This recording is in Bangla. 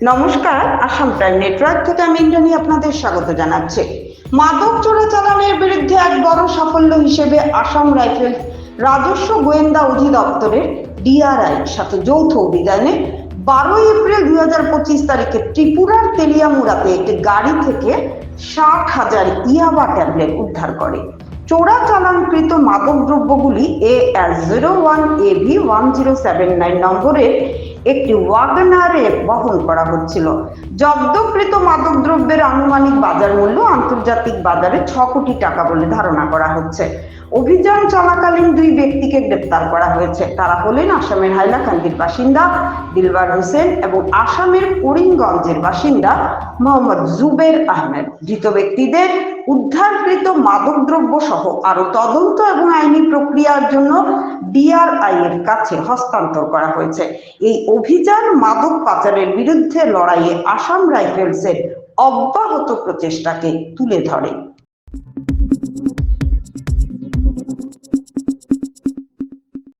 নমস্কার, আসাম প্রাইম নেটওয়ার্ক থেকে আমি ইন্দ্রাণী আপনাদের স্বাগত জানাচ্ছি। মাদক চোরাচালানের বিরুদ্ধে এক বড় সাফল্য হিসেবে আসাম রাইফেলস রাজস্ব গোয়েন্দা অধিদপ্তরের ডিআরআই সাথে যৌথ অভিযানে বারোই এপ্রিল দুই হাজার পঁচিশ তারিখে ত্রিপুরার তেলিয়ামুড়াতে একটি গাড়ি থেকে ষাট হাজার ইয়াবা ট্যাবলেট উদ্ধার করে। চোরাচালানকৃত মাদক দ্রব্যগুলি A S zero one A V one zero seven nine নম্বরের একটি ওয়াগনারে বহন করা হচ্ছিল। জব্দকৃত মাদক দ্রব্যের আনুমানিক বাজার মূল্য আন্তর্জাতিক বাজারে ছ কোটি টাকা বলে ধারণা করা হচ্ছে। অভিযান চলাকালীন দুই ব্যক্তিকে গ্রেপ্তার করা হয়েছে। তারা হলেন আসামের হাইলাকান্দির বাসিন্দা দিলবার হোসেন এবং আসামের করিমগঞ্জের বাসিন্দা মোহাম্মদ জুবের আহমেদ। ধৃত ব্যক্তিদের উদ্ধারকৃত মাদকদ্রব্য সহ আরও তদন্ত এবং আইনি প্রক্রিয়ার জন্য ডিআরআই এর কাছে হস্তান্তর করা হয়েছে। এই অভিযান মাদক পাচারের বিরুদ্ধে লড়াইয়ে আসাম রাইফেলসের অব্যাহত প্রচেষ্টাকে তুলে ধরে।